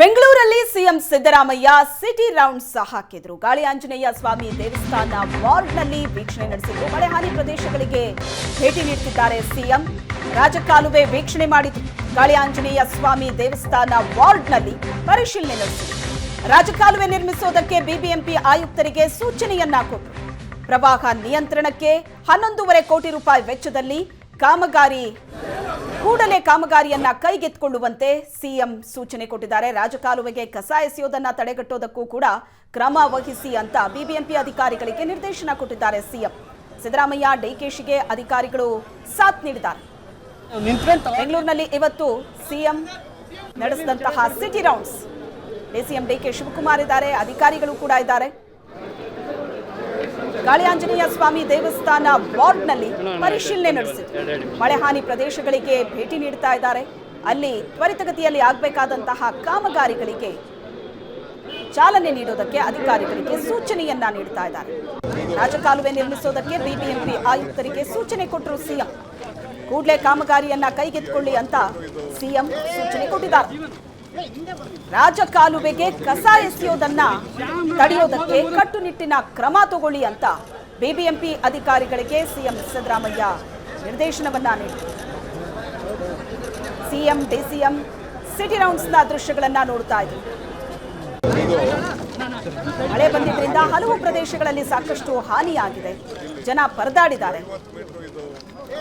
ಬೆಂಗಳೂರಲ್ಲಿ CM Siddaramaiah city rounds ಹಾಕಿದ್ರು. ಗಾಳಿ ಆಂಜನೇಯ ಸ್ವಾಮಿ ದೇವಸ್ಥಾನ ವಾರ್ಡ್ನಲ್ಲಿ ವೀಕ್ಷಣೆ ನಡೆಸಿದ್ರು. ಮಳೆ ಹಾನಿ ಪ್ರದೇಶಗಳಿಗೆ ಭೇಟಿ ನೀಡುತ್ತಿದ್ದಾರೆ ಸಿಎಂ. ರಾಜಕಾಲುವೆ ವೀಕ್ಷಣೆ ಮಾಡಿದ್ರು. ಗಾಳಿ ಆಂಜನೇಯ ಸ್ವಾಮಿ ದೇವಸ್ಥಾನ ವಾರ್ಡ್ನಲ್ಲಿ ಪರಿಶೀಲನೆ ನಡೆಸಿದ್ರು. ರಾಜಕಾಲುವೆ ನಿರ್ಮಿಸೋದಕ್ಕೆ ಬಿಬಿಎಂಪಿ ಆಯುಕ್ತರಿಗೆ ಸೂಚನೆಯನ್ನ ಕೊಟ್ಟರು ಪ್ರವಾಹ ನಿಯಂತ್ರಣಕ್ಕೆ ಹನ್ನೊಂದೂವರೆ ಕೋಟಿ ರೂಪಾಯಿ ವೆಚ್ಚದಲ್ಲಿ ಕಾಮಗಾರಿ. ಕೂಡಲೇ ಕಾಮಗಾರಿಯನ್ನ ಕೈಗೆತ್ತಿಕೊಳ್ಳುವಂತೆ ಸಿಎಂ ಸೂಚನೆ ಕೊಟ್ಟಿದ್ದಾರೆ. ರಾಜಕಾಲುವೆಗೆ ಕಸ ಎಸೆಯೋದನ್ನ ತಡೆಗಟ್ಟೋದಕ್ಕೂ ಕೂಡ ಕ್ರಮ ವಹಿಸಿ ಅಂತ ಬಿಬಿಎಂಪಿ ಅಧಿಕಾರಿಗಳಿಗೆ ನಿರ್ದೇಶನ ಕೊಟ್ಟಿದ್ದಾರೆ ಸಿಎಂ. ಸಿದ್ದರಾಮಯ್ಯ ಡಿಕೆಶಿಗೆ ಅಧಿಕಾರಿಗಳು ಸಾಥ್ ನೀಡಿದ್ದಾರೆ. ಬೆಂಗಳೂರಿನಲ್ಲಿ ಇವತ್ತು CM ನಡೆಸಿದಂತಹ city rounds. DCM DK Shivakumar ಇದ್ದಾರೆ. ಅಧಿಕಾರಿಗಳು ಕೂಡ ಇದ್ದಾರೆ. ಗಾಳಿ ಆಂಜನೇಯ ಸ್ವಾಮಿ ದೇವಸ್ಥಾನ ವಾರ್ಡ್ನಲ್ಲಿ ಪರಿಶೀಲನೆ ನಡೆಸಿದ್ರು ಮಳೆ ಹಾನಿ ಪ್ರದೇಶಗಳಿಗೆ ಭೇಟಿ ನೀಡ್ತಾ ಇದ್ದಾರೆ. ಅಲ್ಲಿ ತ್ವರಿತಗತಿಯಲ್ಲಿ ಆಗಬೇಕಾದಂತಹ ಕಾಮಗಾರಿಗಳಿಗೆ ಚಾಲನೆ ನೀಡೋದಕ್ಕೆ ಅಧಿಕಾರಿಗಳಿಗೆ ಸೂಚನೆಯನ್ನ ನೀಡ್ತಾ ಇದ್ದಾರೆ. ರಾಜಕಾಲುವೆ ನಿರ್ಮಿಸೋದಕ್ಕೆ ಬಿಬಿಎಂಪಿ ಆಯುಕ್ತರಿಗೆ ಸೂಚನೆ ಕೊಟ್ಟರು ಸಿಎಂ. ಕೂಡಲೇ ಕಾಮಗಾರಿಯನ್ನ ಕೈಗೆತ್ತಿಕೊಳ್ಳಿ ಅಂತ ಸಿಎಂ ಸೂಚನೆ ಕೊಟ್ಟಿದ್ದಾರೆ. ರಾಜಕಾಲುವೆಗೆ ಕಸ ಎಸೆಯೋದನ್ನ ತಡೆಯೋದಕ್ಕೆ ಕಟ್ಟುನಿಟ್ಟಿನ ಕ್ರಮ ತಗೊಳ್ಳಿ ಅಂತ ಬಿಬಿಎಂಪಿ ಅಧಿಕಾರಿಗಳಿಗೆ ಸಿಎಂ ಸಿದ್ದರಾಮಯ್ಯ ನಿರ್ದೇಶನವನ್ನ ನೀಡಿದರು. ಸಿಎಂ, ಡಿಸಿಎಂ, ಸಿಟಿ ರೌಂಡ್ಸ್ನ ದೃಶ್ಯಗಳನ್ನ ನೋಡ್ತಾ ಇದ್ರು ಮಳೆ ಬಂದಿದ್ದರಿಂದ ಹಲವು ಪ್ರದೇಶಗಳಲ್ಲಿ ಸಾಕಷ್ಟು ಹಾನಿಯಾಗಿದೆ. ಜನ ಪರದಾಡಿದ್ದಾರೆ.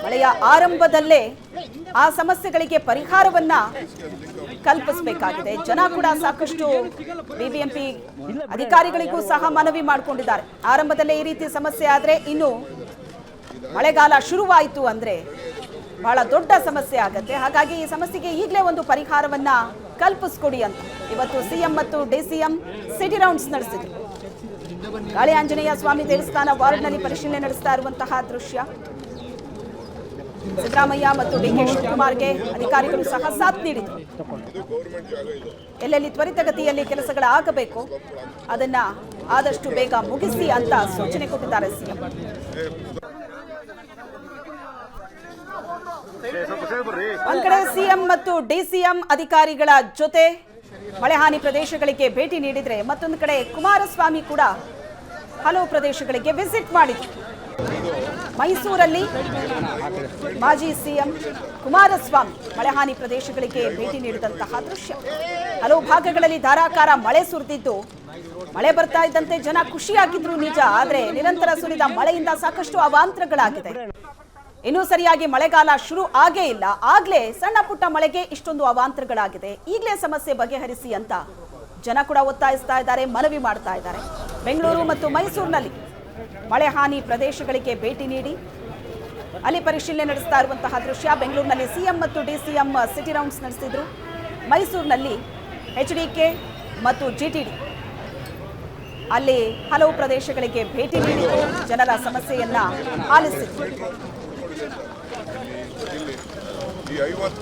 ಮಳೆಯ ಆರಂಭದಲ್ಲೇ ಆ ಸಮಸ್ಯೆಗಳಿಗೆ ಪರಿಹಾರವನ್ನ ಕಲ್ಪಿಸಬೇಕಾಗಿದೆ. ಜನ ಕೂಡ ಸಾಕಷ್ಟು ಬಿಬಿಎಂಪಿ ಅಧಿಕಾರಿಗಳಿಗೂ ಸಹ ಮನವಿ ಮಾಡಿಕೊಂಡಿದ್ದಾರೆ. ಆರಂಭದಲ್ಲೇ ಈ ರೀತಿ ಸಮಸ್ಯೆ ಆದ್ರೆ ಇನ್ನು ಮಳೆಗಾಲ ಶುರುವಾಯಿತು ಅಂದ್ರೆ ಬಹಳ ದೊಡ್ಡ ಸಮಸ್ಯೆ ಆಗತ್ತೆ. ಹಾಗಾಗಿ ಈ ಸಮಸ್ಯೆಗೆ ಈಗಲೇ ಒಂದು ಪರಿಹಾರವನ್ನ ಕಲ್ಪಿಸ್ಕೊಡಿ ಅಂತ. ಇವತ್ತು ಸಿಎಂ ಮತ್ತು ಡಿಸಿಎಂ ಸಿಟಿ ರೌಂಡ್ಸ್ ನಡೆಸಿದ್ರು. ಗಾಳಿ ಆಂಜನೇಯ ಸ್ವಾಮಿ ದೇವಸ್ಥಾನ ವಾರ್ಡ್ನಲ್ಲಿ ಪರಿಶೀಲನೆ ನಡೆಸ್ತಾ ಇರುವಂತಹ ದೃಶ್ಯ. ಸಿದ್ದರಾಮಯ್ಯ ಮತ್ತು ಡಿಕೆ ಶಿವಕುಮಾರ್ಗೆ ಅಧಿಕಾರಿಗಳು ಸಹ ಸಾಥ್ ನೀಡಿದರು. ಎಲ್ಲೆಲ್ಲಿ ತ್ವರಿತಗತಿಯಲ್ಲಿ ಕೆಲಸಗಳಾಗಬೇಕು ಅದನ್ನ ಆದಷ್ಟು ಬೇಗ ಮುಗಿಸಿ ಅಂತ ಸೂಚನೆ ಕೊಟ್ಟಿದ್ದಾರೆ ಸಿಎಂ. ಒಂದ್ ಕಡೆ ಸಿಎಂ ಮತ್ತು ಡಿಸಿಎಂ ಅಧಿಕಾರಿಗಳ ಜೊತೆ ಮಳೆಹಾನಿ ಪ್ರದೇಶಗಳಿಗೆ ಭೇಟಿ ನೀಡಿದ್ರೆ ಮತ್ತೊಂದು ಕಡೆ ಕುಮಾರಸ್ವಾಮಿ ಕೂಡ ಹಲವು ಪ್ರದೇಶಗಳಿಗೆ ವಿಸಿಟ್ ಮಾಡಿದ್ರು. ಮೈಸೂರಲ್ಲಿ ಮಾಜಿ ಸಿಎಂ ಕುಮಾರಸ್ವಾಮಿ ಮಳೆಹಾನಿ ಪ್ರದೇಶಗಳಿಗೆ ಭೇಟಿ ನೀಡಿದಂತಹ ದೃಶ್ಯ. ಹಲವು ಭಾಗಗಳಲ್ಲಿ ಧಾರಾಕಾರ ಮಳೆ ಸುರಿದಿದ್ದು, ಮಳೆ ಬರ್ತಾ ಇದ್ದಂತೆ ಜನ ಖುಷಿಯಾಗಿದ್ರು ನಿಜ, ಆದ್ರೆ ನಿರಂತರ ಸುರಿದ ಮಳೆಯಿಂದ ಸಾಕಷ್ಟು ಅವಾಂತರಗಳಾಗಿದೆ. ಇನ್ನೂ ಸರಿಯಾಗಿ ಮಳೆಗಾಲ ಶುರು ಆಗೇ ಇಲ್ಲ. ಆಗ್ಲೇ ಸಣ್ಣ ಪುಟ್ಟ ಮಳೆಗೆ ಇಷ್ಟೊಂದು ಅವಾಂತರಗಳಾಗಿದೆ. ಈಗಲೇ ಸಮಸ್ಯೆ ಬಗೆಹರಿಸಿ ಅಂತ ಜನ ಕೂಡ ಒತ್ತಾಯಿಸ್ತಾ ಇದ್ದಾರೆ, ಮನವಿ ಮಾಡ್ತಾ ಇದ್ದಾರೆ. ಬೆಂಗಳೂರು ಮತ್ತು ಮೈಸೂರಿನಲ್ಲಿ ಮಳೆ ಹಾನಿ ಪ್ರದೇಶಗಳಿಗೆ ಭೇಟಿ ನೀಡಿ. ಅಲ್ಲಿ ಪರಿಶೀಲನೆ ನಡೆಸ್ತಾ ಇರುವಂತಹ ದೃಶ್ಯ ಬೆಂಗಳೂರಿನಲ್ಲಿ ಸಿಎಂ ಮತ್ತು ಡಿ ಡಿಸಿಎಂ ಸಿಟಿ ರೌಂಡ್ಸ್ ನಡೆಸಿದ್ರು. ಮೈಸೂರಿನಲ್ಲಿ ಎಚ್ ಡಿ ಕೆ ಮತ್ತು ಜಿ ಟಿ ಡಿ. ಅಲ್ಲಿ ಹಲವು ಪ್ರದೇಶಗಳಿಗೆ ಭೇಟಿ ನೀಡಿ ಜನರ ಸಮಸ್ಯೆಯನ್ನ ಆಲಿಸಿದ್ರು. ಐವತ್ತು